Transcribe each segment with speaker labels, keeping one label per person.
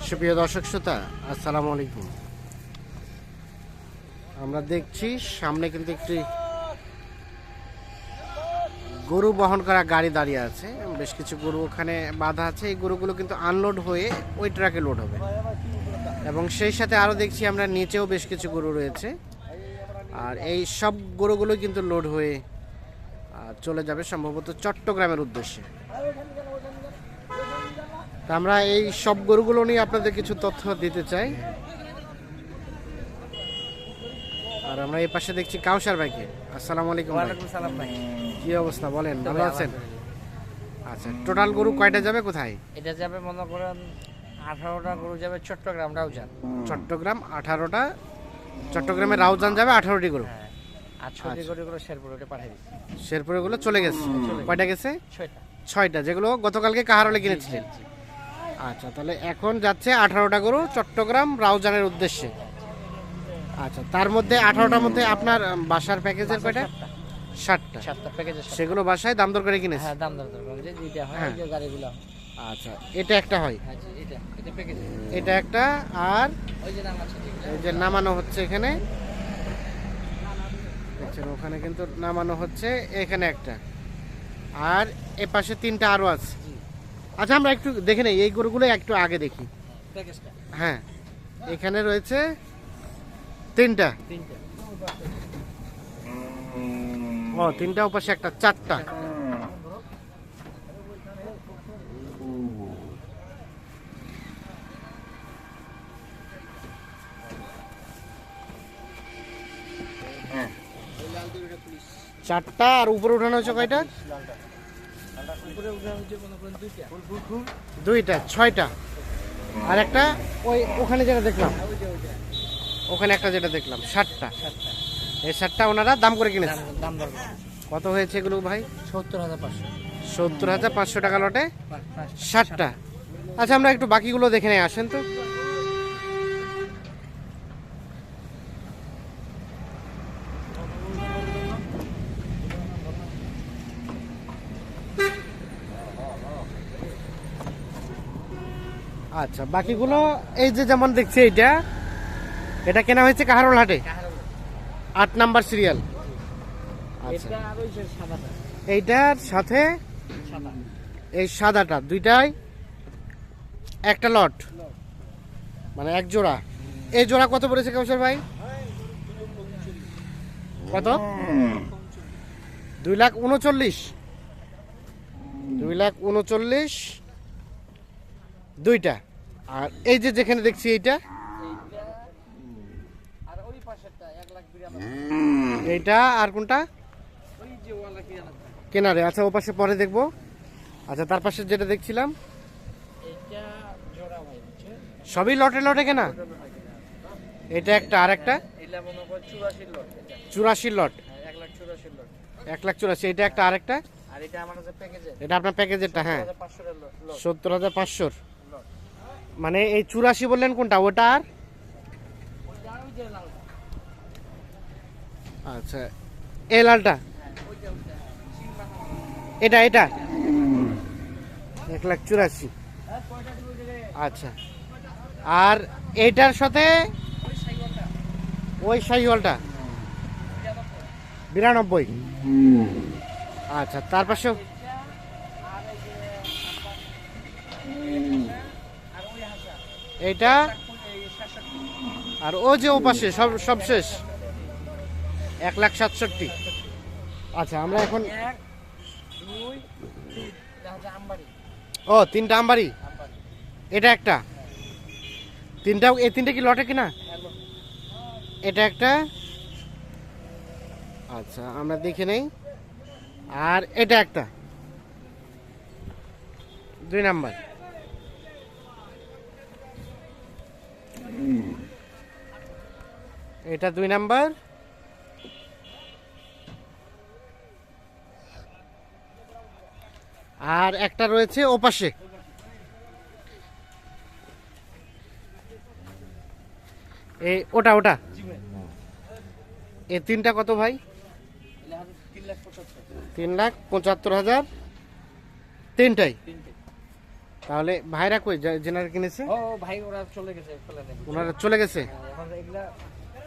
Speaker 1: সুপ্রিয় দর্শক শ্রোতা, আসসালামু আলাইকুম। আমরা দেখছি সামনে কিন্তু একটি গরু বহন করা গাড়ি দাঁড়িয়ে আছে। বেশ কিছু গরু ওখানে বাঁধা আছে। এই গরুগুলো কিন্তু আনলোড হয়ে ওই ট্রাকে লোড হবে। এবং সেই সাথে আরও দেখছি আমরা নিচেও বেশ কিছু গরু রয়েছে। আর এই সব গরুগুলো কিন্তু লোড হয়ে চলে যাবে সম্ভবত চট্টগ্রামের উদ্দেশ্যে। আমরা এই সব গরুগুলো নিয়ে আপনাদের কিছু তথ্য দিতে চাই। আর আমরা এই পাশে দেখছি কাউসার ভাইকে। আসসালামু আলাইকুম
Speaker 2: সালাম ভাই।
Speaker 1: কি অবস্থা বলেন ভালো আছেন? আচ্ছা টোটাল গরু কয়টা যাবে কোথায়?
Speaker 2: এটা যাবে মনে করেন আঠারোটা গরু যাবে চট্টগ্রাম রাউজান।
Speaker 1: চট্টগ্রাম আঠারোটা চট্টগ্রামে রাউজান যাবে আঠারোটি গরু।
Speaker 2: হ্যাঁ আর ছয়টি
Speaker 1: আচ্ছা।
Speaker 2: গরুগুলো শেরপুর পাঠিয়ে দিচ্ছি।
Speaker 1: শেরপুরে গুলো চলে গেছে। কয়টা গেছে?
Speaker 2: ছয়টা।
Speaker 1: ছয়টা যেগুলো গতকালকে কাহারলে কিনেছিলেন। আচ্ছা তাহলে এখন যাচ্ছে আঠারোটা গরু চট্টগ্রাম রাউজানের উদ্দেশ্যে। আচ্ছা তার মধ্যে আঠারোটার মধ্যে আপনার বাসার প্যাকেজের কয়টা? ষাটটা
Speaker 2: সাতটা। প্যাকেজের
Speaker 1: সেগুলো বাসায় দাম দর করে কিনেছে?
Speaker 2: হ্যাঁ দাম দর হয়। যে গাড়িগুলো।
Speaker 1: আচ্ছা এটা একটা হয়?
Speaker 2: হ্যাঁ এটা এটা প্যাকেজ
Speaker 1: এটা একটা আর
Speaker 2: ওই যে নাম
Speaker 1: এই যে নামানো হচ্ছে এখানে। দেখছেন ওখানে কিন্তু নামানো হচ্ছে এখানে একটা। আর এ পাশে তিনটা আরও আছে। আচ্ছা আমরা একটু দেখে নেই এই গরুগুলো একটু আগে দেখি। হ্যাঁ এখানে রয়েছে তিনটা।
Speaker 2: তিনটা।
Speaker 1: ও তিনটা ওপাশে একটা চারটা। চারটা আর উপরে উঠানো হয়েছে কয়টা?
Speaker 2: দুইটা।
Speaker 1: দুইটা ছয়টা। আর একটা ওই ওখানে যেটা দেখলাম। ওখানে একটা যেটা দেখলাম ষাটটা এই ষাটটা ওনারা দাম করে কিনেছে?
Speaker 2: দাম দর
Speaker 1: কত হয়েছে এগুলো ভাই?
Speaker 2: সত্তর হাজার পাঁচশো।
Speaker 1: সত্তর হাজার পাঁচশো টাকা লটে? ষাটটা আচ্ছা আমরা একটু বাকিগুলো দেখে নেই আসেন তো। আচ্ছা বাকিগুলো এই যে যেমন দেখছি এইটা এটা কেনা হয়েছে কাহারোল হাটে আট নাম্বার সিরিয়াল। আচ্ছা।
Speaker 2: এটা
Speaker 1: এইটার সাথে এই সাদাটা দুইটাই একটা লট। মানে এক জোড়া। এই জোড়া কত পড়েছে কাউসার ভাই? কত? দুই লাখ উনচল্লিশ। দুই লাখ উনচল্লিশ। দুইটা। আর এই যে যেখানে দেখছি এইটা?
Speaker 2: এইটা আর
Speaker 1: কোনটা? কেনারে। আচ্ছা ও পাশে পরে দেখব। আচ্ছা তার পাশে যেটা দেখছিলাম সবই লটে লটে কেনা? এটা একটা আর একটা?
Speaker 2: চুরাশি লট। এক লাখ চুরাশি
Speaker 1: এটা একটা
Speaker 2: আর কাছে
Speaker 1: এটা আপনার প্যাকেজেরটা হ্যাঁ। সত্তর হাজার পাঁচশোর। মানে এই চুরাশি বললেন কোনটা? ওটা আর
Speaker 2: ওইটা আর ওই যে লালটা
Speaker 1: আচ্ছা এই লালটা? এটা এটা? এক লাখ চুরাশি। আচ্ছা। আর এইটার সাথে
Speaker 2: ওই
Speaker 1: শাহিওয়ালটা বিরানব্বই। আচ্ছা তার পাশে
Speaker 2: এটা আর এই যে আর ওই হাসা
Speaker 1: এইটা। আর ও যে ও পাশে সব সব শেষ। এক লাখ সাতষট্টি। আচ্ছা আমরা এখন ও তিনটা আমবাড়ি। এটা একটা। তিনটা এই তিনটা কি লটে কিনা? এটা একটা। আচ্ছা আমরা দেখে নেই। আর এটা একটা। দুই নাম্বার। এটা দুই নাম্বার। আর একটা রয়েছে ওপাশে। এই ওটা ওটা। এ তিনটা কত ভাই?
Speaker 2: তিন লাখ পঁচাত্তর
Speaker 1: হাজার। তিনটাই।
Speaker 2: তিনটে
Speaker 1: তাহলে ভাইরা কই? যেনারা কিনেছে?
Speaker 2: ও ভাই ওরা চলে গেছে
Speaker 1: ওনারা চলে গেছে?
Speaker 2: এখন এগুলা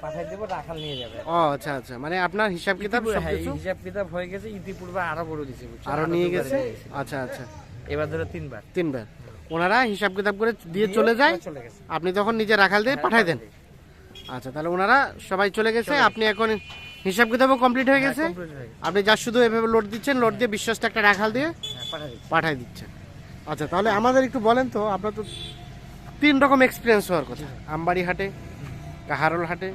Speaker 2: পাঠাই দেবো রাখাল নিয়ে যাবে।
Speaker 1: ও আচ্ছা আচ্ছা। মানে আপনার হিসাব কিতাব
Speaker 2: হ্যাঁ,
Speaker 1: সবকিছু?
Speaker 2: হিসাব কিতাব হয়ে গেছে ইতিপূর্বে আরও বড় বুঝছ?
Speaker 1: আরও নিয়ে গেছে? আচ্ছা আচ্ছা।
Speaker 2: এবার ধরো তিনবার।
Speaker 1: তিনবার। ওনারা হিসাব কিতাব করে দিয়ে চলে যায়?
Speaker 2: চলে গেছে।
Speaker 1: আপনি তখন নিজে রাখাল দিয়ে পাঠাই দেন? আচ্ছা তাহলে ওনারা সবাই চলে গেছে আপনি এখন হিসাব কিতাবও কমপ্লিট হয়ে গেছে?
Speaker 2: হয়ে
Speaker 1: আপনি যা শুধু এভাবে লোড দিচ্ছেন লোড দিয়ে বিশ্বাসটা একটা রাখাল দিয়ে
Speaker 2: হ্যাঁ পাঠাই
Speaker 1: দিচ্ছেন। আচ্ছা তাহলে আমাদের একটু বলেন তো আপনার তো তিন রকম এক্সপিরিয়েন্স হওয়ার কথা। আমবাড়ি হাটে কাহারল হাটে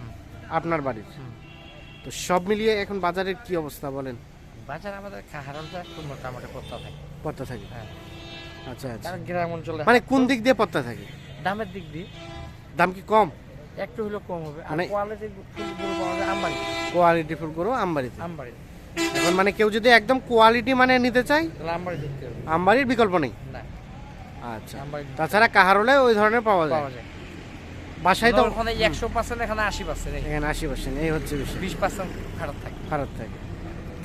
Speaker 1: আপনার বাড়ির। তো সব মিলিয়ে এখন বাজারের কি অবস্থা বলেন?
Speaker 2: বাজার আমাদের কাহারলটা একটু মোটামুটি পত্তা থাকে।
Speaker 1: পত্তা থাকে।
Speaker 2: হ্যাঁ।
Speaker 1: আচ্ছা আচ্ছা।
Speaker 2: গ্রাম অঞ্চলে
Speaker 1: মানে কোন দিক দিয়ে পত্তা থাকে?
Speaker 2: দামের দিক দিয়ে।
Speaker 1: দাম কি কম?
Speaker 2: একটু হলেও কম হবে।
Speaker 1: মানে-
Speaker 2: কোয়ালিটির ফুল গরু পাওয়া যায় আমবাড়ি
Speaker 1: কোয়ালিটি ফুল করো আমবাড়িতে।
Speaker 2: আমবাড়ি
Speaker 1: এখন মানে কেউ যদি একদম কোয়ালিটি মানে নিতে চায়
Speaker 2: তাহলে আমবাড়ি
Speaker 1: আমবাড়ির বিকল্প নেই।
Speaker 2: না।
Speaker 1: আচ্ছা। তাছাড়া কাহারলে ওই ধরনের পাওয়া যায়। বাসায় তো
Speaker 2: ওখানে একশো পার্সেন্ট এখানে আশি পার্সেন্ট
Speaker 1: এখানে আশি পার্সেন্ট এই হচ্ছে বিষয়।
Speaker 2: বিশ পার্সেন্ট খারাপ থাকে।
Speaker 1: খারাপ থাকে।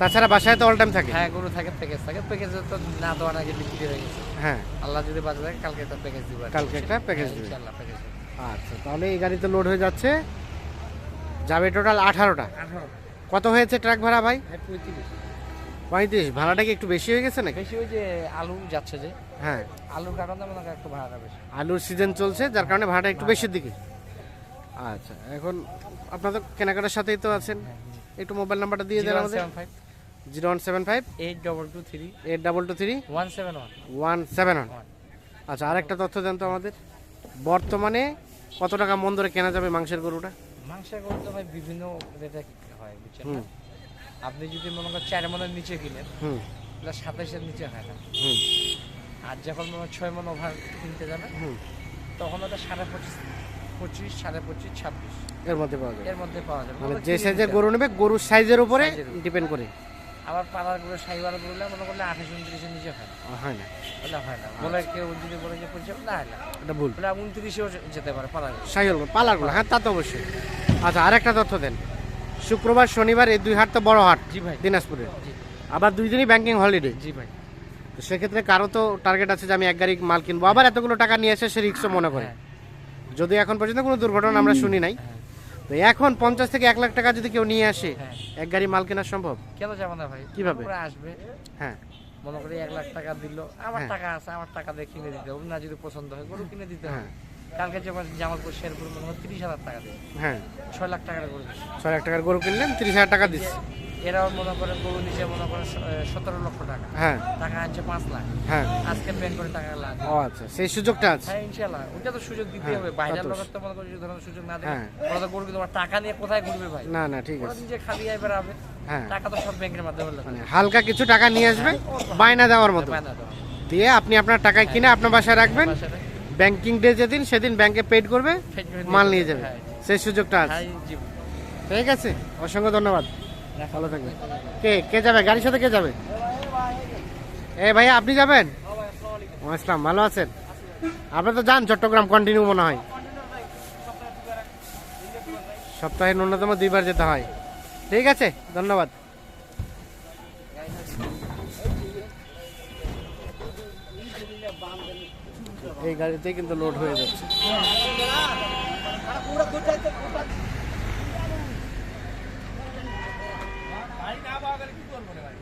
Speaker 1: তাছাড়া বাসায় তো অল টাইম থাকে।
Speaker 2: হ্যাঁ গরু থাকে প্যাকেজ থাকে। প্যাকেজে তো না দেওয়ার আগে বিক্রি হয়ে গেছে।
Speaker 1: হ্যাঁ।
Speaker 2: আল্লাহ যদি থাকে কালকে একটা প্যাকেজ দিব
Speaker 1: কালকে একটা প্যাকেজ দিবে।
Speaker 2: প্যাকেজ
Speaker 1: আচ্ছা তাহলে এই গাড়িতে লোড হয়ে যাচ্ছে। যাবে টোটাল আঠারোটা। কত হয়েছে ট্রাক ভাড়া ভাই
Speaker 2: পঁয়ত্রিশ।
Speaker 1: পঁয়ত্রিশ ভাড়াটা কি একটু বেশি হয়ে গেছে নাকি?
Speaker 2: বেশি ওই যে আলু যাচ্ছে যে।
Speaker 1: হ্যাঁ।
Speaker 2: আলুর কারণে মনে হয় একটু ভাড়াটা বেশি।
Speaker 1: আলুর সিজন চলছে যার কারণে ভাড়াটা একটু বেশির দিকে। আচ্ছা এখন আপনাদের কেনাকাটার সাথেই তো আছেন। একটু মোবাইল নাম্বারটা দিয়ে দেন আমাদের। Zero one seven five.
Speaker 2: Eight double two three.
Speaker 1: Eight double two three.
Speaker 2: One seven one.
Speaker 1: One seven one. আচ্ছা আরেকটা তথ্য দেন তো আমাদের। বর্তমানে কত টাকা মন ধরে কেনা যাবে মাংসের গরুটা?
Speaker 2: মাংসের গরু তো ভাই বিভিন্ন রেটে হয় বুঝছেন। না? আপনি যদি মনে করেন চার মনের নিচে কিনেন
Speaker 1: হুম।
Speaker 2: তাহলে সাতাইশের নিচে হয় না।
Speaker 1: হুম।
Speaker 2: আর যখন মনে ছয় মন ওভার কিনতে যাবেন
Speaker 1: হুম।
Speaker 2: তখন ওটা সাড়ে পঁচিশ পঁচিশ সাড়ে পঁচিশ ছাব্বিশ।
Speaker 1: এর মধ্যে পাওয়া যাবে
Speaker 2: এর মধ্যে পাওয়া যাবে।
Speaker 1: মানে যে
Speaker 2: নিতে
Speaker 1: গরু নেবে গরুর সাইজের উপরে ডিপেন্ড করে।
Speaker 2: আবার পাড়ার গরু সাইবার গরুলে মনে করলে আঠাশ উনত্রিশের নিচে হয় না।
Speaker 1: হয় না।
Speaker 2: ওটা হয় না। বলে কেউ যদি বলে যে পরিচয় না হয় না।
Speaker 1: এটা ভুল।
Speaker 2: বলে উনত্রিশেও যেতে পারে পাড়ার গরু।
Speaker 1: সাইল পালারগুলো হ্যাঁ তা তো অবশ্যই। আচ্ছা আরেকটা তথ্য দেন। শুক্রবার শনিবার এই দুই হাট তো বড় হাট
Speaker 2: জি ভাই।
Speaker 1: দিনাজপুরের। আবার দুই দিনই ব্যাংকিং হলিডে
Speaker 2: জি ভাই।
Speaker 1: তো সেক্ষেত্রে কারও তো টার্গেট আছে যে আমি এক গাড়ি মাল কিনবো। আবার এতগুলো টাকা নিয়ে এসে সে রিক্সও মনে করে।
Speaker 2: হ্যাঁ,
Speaker 1: যদি এখন পর্যন্ত কোনো দুর্ঘটনা আমরা শুনি নাই।
Speaker 2: হ্যাঁ,
Speaker 1: তো এখন পঞ্চাশ থেকে এক লাখ টাকা যদি কেউ নিয়ে আসে
Speaker 2: হ্যাঁ।
Speaker 1: এক গাড়ি মাল কেনা সম্ভব?
Speaker 2: কেন যাব না ভাই?
Speaker 1: কীভাবে?
Speaker 2: আসবে।
Speaker 1: হ্যাঁ।
Speaker 2: মনে করি এক লাখ টাকা দিল। আমার
Speaker 1: হ্যাঁ।
Speaker 2: টাকা আছে আমার টাকা দিয়ে কিনে দিতে হবে। না যদি পছন্দ হয় গরু কিনে দিতে হবে।
Speaker 1: হ্যাঁ
Speaker 2: কালকে জামালপুর শেরপুর মনে হয় তিরিশ হাজার টাকা
Speaker 1: হ্যাঁ।
Speaker 2: ছয় লাখ টাকার গরু দিচ্ছে।
Speaker 1: ছয় লাখ টাকার গরু কিনলেন তিরিশ হাজার টাকা দিচ্ছে।
Speaker 2: এরাও মনে গরু নিচে মনে সতেরো লক্ষ টাকা।
Speaker 1: হ্যাঁ।
Speaker 2: টাকা আনছে পাঁচ লাখ।
Speaker 1: হ্যাঁ।
Speaker 2: আজকে ব্যাংক করে টাকা লাখ
Speaker 1: ও আচ্ছা সেই সুযোগটা আছে।
Speaker 2: হ্যাঁ ইনশাল্লাহ ওটা তো সুযোগ দিতে
Speaker 1: হ্যাঁ,
Speaker 2: হবে। বাইরের লোকের তো মনে যদি ধরনের সুযোগ না দেয়
Speaker 1: হ্যাঁ।
Speaker 2: ওরা তো গরু টাকা নিয়ে কোথায় ঘুরবে ভাই?
Speaker 1: না না ঠিক আছে।
Speaker 2: নিজে খালি আয় বেড়াবে।
Speaker 1: হ্যাঁ।
Speaker 2: টাকা তো সব ব্যাংকের মাধ্যমে
Speaker 1: মানে হালকা কিছু টাকা নিয়ে আসবে বায়না দেওয়ার মতো। দিয়ে আপনি আপনার টাকায় কিনে আপনার বাসায় রাখবেন। ব্যাংকিং ডে যেদিন সেদিন ব্যাংকে পেড করবে মাল নিয়ে যাবে।
Speaker 2: হ্যাঁ,
Speaker 1: সেই সুযোগটা আছে।
Speaker 2: হ্যাঁ,
Speaker 1: ঠিক আছে? অসংখ্য ধন্যবাদ। ভালো থাকবেন। কে কে যাবে? গাড়ির সাথে কে যাবে? এ ভাইয়া আপনি যাবেন? আসসালাম ভালো আছেন? আপনি তো যান চট্টগ্রাম কন্টিনিউ মনে হয়। সপ্তাহে ন্যূনতম দুইবার যেতে হয়। ঠিক আছে? ধন্যবাদ। এই গাড়িতে কিন্তু লোড হয়ে যাচ্ছে। কি করব রে ভাই?